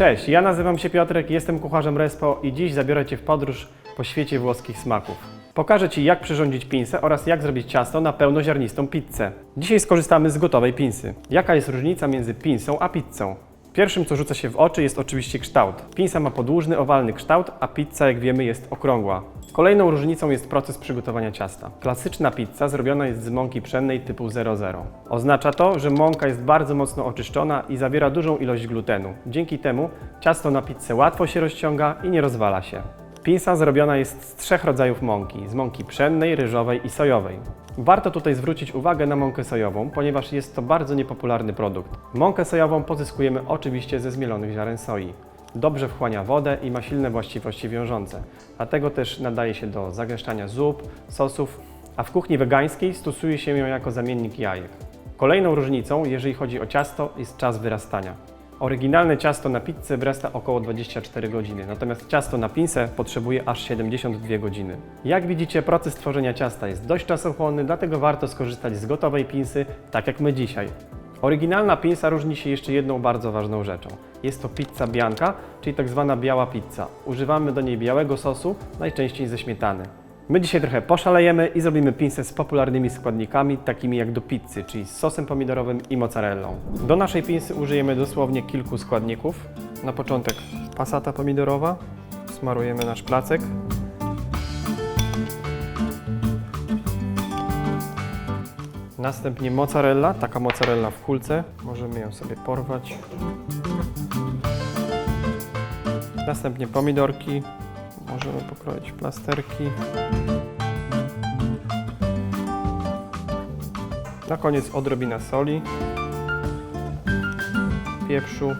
Cześć, ja nazywam się Piotrek, jestem kucharzem Respo i dziś zabiorę Cię w podróż po świecie włoskich smaków. Pokażę Ci, jak przyrządzić pinsę oraz jak zrobić ciasto na pełnoziarnistą pizzę. Dzisiaj skorzystamy z gotowej pinsy. Jaka jest różnica między pinsą a pizzą? Pierwszym, co rzuca się w oczy, jest oczywiście kształt. Pinsa ma podłużny, owalny kształt, a pizza, jak wiemy, jest okrągła. Kolejną różnicą jest proces przygotowania ciasta. Klasyczna pizza zrobiona jest z mąki pszennej typu 00. Oznacza to, że mąka jest bardzo mocno oczyszczona i zawiera dużą ilość glutenu. Dzięki temu ciasto na pizzę łatwo się rozciąga i nie rozwala się. Pinsa zrobiona jest z trzech rodzajów mąki: z mąki pszennej, ryżowej i sojowej. Warto tutaj zwrócić uwagę na mąkę sojową, ponieważ jest to bardzo niepopularny produkt. Mąkę sojową pozyskujemy oczywiście ze zmielonych ziaren soi. Dobrze wchłania wodę i ma silne właściwości wiążące, dlatego też nadaje się do zagęszczania zup, sosów, a w kuchni wegańskiej stosuje się ją jako zamiennik jajek. Kolejną różnicą, jeżeli chodzi o ciasto, jest czas wyrastania. Oryginalne ciasto na pizzę wyrasta około 24 godziny, natomiast ciasto na pinsę potrzebuje aż 72 godziny. Jak widzicie, proces tworzenia ciasta jest dość czasochłonny, dlatego warto skorzystać z gotowej pinsy, tak jak my dzisiaj. Oryginalna pinsa różni się jeszcze jedną bardzo ważną rzeczą. Jest to pizza bianca, czyli tak zwana biała pizza. Używamy do niej białego sosu, najczęściej ze śmietany. My dzisiaj trochę poszalejemy i zrobimy pinsę z popularnymi składnikami, takimi jak do pizzy, czyli z sosem pomidorowym i mozzarellą. Do naszej pinsy użyjemy dosłownie kilku składników. Na początek pasata pomidorowa, smarujemy nasz placek. Następnie mozzarella, taka mozzarella w kulce. Możemy ją sobie porwać. Następnie pomidorki. Możemy pokroić plasterki. Na koniec odrobina soli, pieprzu.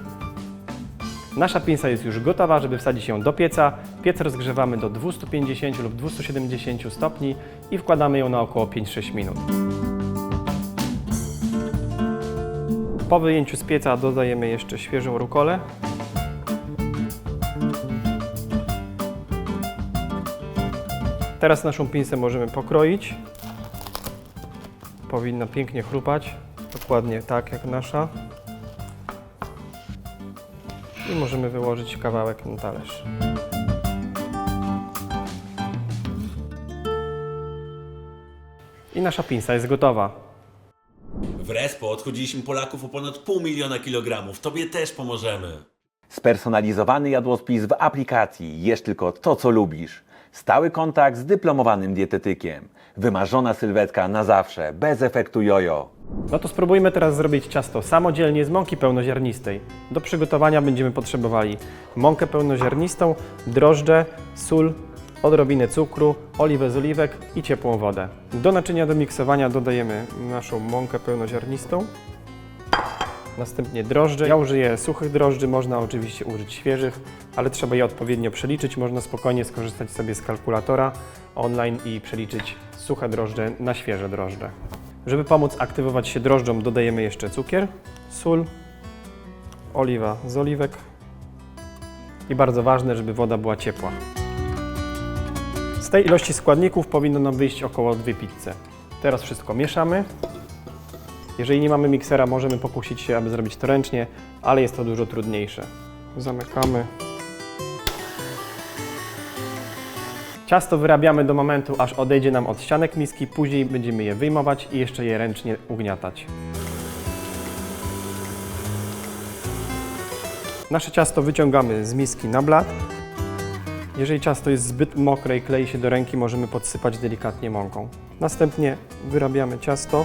Nasza pinsa jest już gotowa, żeby wsadzić ją do pieca. Piec rozgrzewamy do 250 lub 270 stopni i wkładamy ją na około 5-6 minut. Po wyjęciu z pieca dodajemy jeszcze świeżą rukolę. Teraz naszą pinsę możemy pokroić. Powinna pięknie chrupać, dokładnie tak jak nasza. I możemy wyłożyć kawałek na talerz. I nasza pinsa jest gotowa. W Respo odchudziliśmy Polaków o ponad pół miliona kilogramów. Tobie też pomożemy. Spersonalizowany jadłospis w aplikacji. Jesz tylko to, co lubisz. Stały kontakt z dyplomowanym dietetykiem. Wymarzona sylwetka na zawsze, bez efektu jojo. No to spróbujmy teraz zrobić ciasto samodzielnie z mąki pełnoziarnistej. Do przygotowania będziemy potrzebowali mąkę pełnoziarnistą, drożdże, sól, odrobinę cukru, oliwę z oliwek i ciepłą wodę. Do naczynia do miksowania dodajemy naszą mąkę pełnoziarnistą, następnie drożdże. Ja użyję suchych drożdży, można oczywiście użyć świeżych, ale trzeba je odpowiednio przeliczyć. Można spokojnie skorzystać sobie z kalkulatora online i przeliczyć suche drożdże na świeże drożdże. Żeby pomóc aktywować się drożdżom, dodajemy jeszcze cukier, sól, oliwa z oliwek i bardzo ważne, żeby woda była ciepła. Z tej ilości składników powinno nam wyjść około dwie pizze. Teraz wszystko mieszamy. Jeżeli nie mamy miksera, możemy pokusić się, aby zrobić to ręcznie, ale jest to dużo trudniejsze. Zamykamy. Ciasto wyrabiamy do momentu, aż odejdzie nam od ścianek miski, później będziemy je wyjmować i jeszcze je ręcznie ugniatać. Nasze ciasto wyciągamy z miski na blat. Jeżeli ciasto jest zbyt mokre i klei się do ręki, możemy podsypać delikatnie mąką. Następnie wyrabiamy ciasto,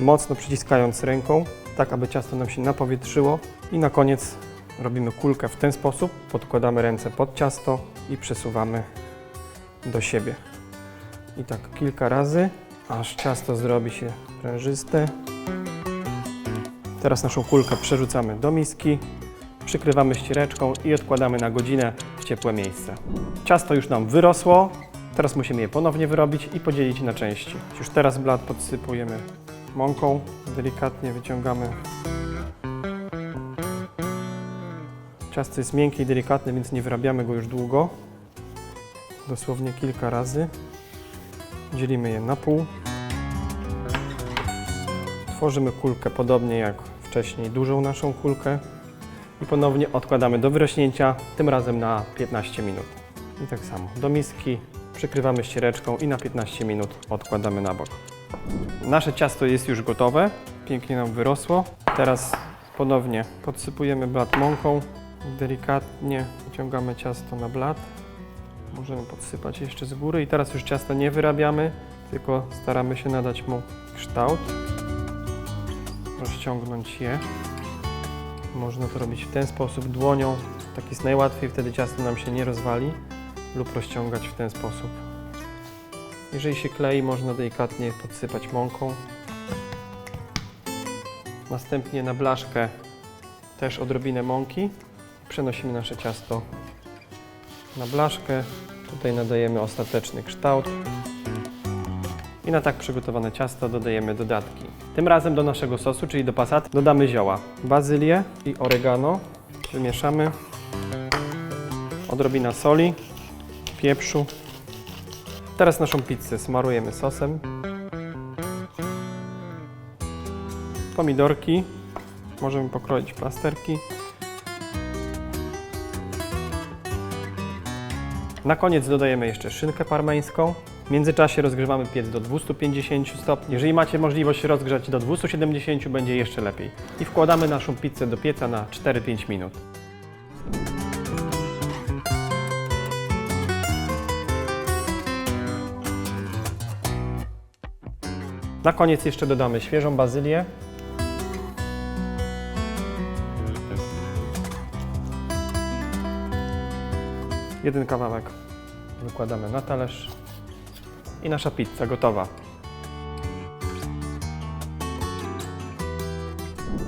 mocno przyciskając ręką, tak aby ciasto nam się napowietrzyło i na koniec robimy kulkę w ten sposób, podkładamy ręce pod ciasto i przesuwamy do siebie. I tak kilka razy, aż ciasto zrobi się prężyste. Teraz naszą kulkę przerzucamy do miski, przykrywamy ściereczką i odkładamy na godzinę w ciepłe miejsce. Ciasto już nam wyrosło, teraz musimy je ponownie wyrobić i podzielić na części. Już teraz blat podsypujemy mąką, delikatnie wyciągamy. Ciasto jest miękkie i delikatne, więc nie wyrabiamy go już długo. Dosłownie kilka razy. Dzielimy je na pół. Tworzymy kulkę podobnie jak wcześniej, dużą naszą kulkę. I ponownie odkładamy do wyrośnięcia, tym razem na 15 minut. I tak samo do miski przykrywamy ściereczką i na 15 minut odkładamy na bok. Nasze ciasto jest już gotowe, pięknie nam wyrosło. Teraz ponownie podsypujemy blat mąką, delikatnie wyciągamy ciasto na blat. Możemy podsypać jeszcze z góry i teraz już ciasta nie wyrabiamy, tylko staramy się nadać mu kształt, rozciągnąć je. Można to robić w ten sposób dłonią, tak jest najłatwiej, wtedy ciasto nam się nie rozwali lub rozciągać w ten sposób. Jeżeli się klei, można delikatnie podsypać mąką. Następnie na blaszkę też odrobinę mąki. Przenosimy nasze ciasto na blaszkę. Tutaj nadajemy ostateczny kształt. I na tak przygotowane ciasto dodajemy dodatki. Tym razem do naszego sosu, czyli do pasat, dodamy zioła. Bazylię i oregano. Wymieszamy. Odrobina soli, pieprzu. Teraz naszą pizzę smarujemy sosem. Pomidorki. Możemy pokroić plasterki. Na koniec dodajemy jeszcze szynkę parmeńską. W międzyczasie rozgrzewamy piec do 250 stopni. Jeżeli macie możliwość rozgrzać do 270, będzie jeszcze lepiej. I wkładamy naszą pizzę do pieca na 4-5 minut. Na koniec jeszcze dodamy świeżą bazylię. Jeden kawałek wykładamy na talerz i nasza pizza gotowa.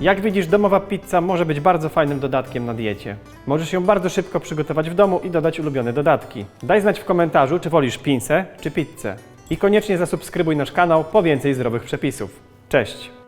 Jak widzisz, domowa pizza może być bardzo fajnym dodatkiem na diecie. Możesz ją bardzo szybko przygotować w domu i dodać ulubione dodatki. Daj znać w komentarzu, czy wolisz pinsę czy pizzę. I koniecznie zasubskrybuj nasz kanał po więcej zdrowych przepisów. Cześć!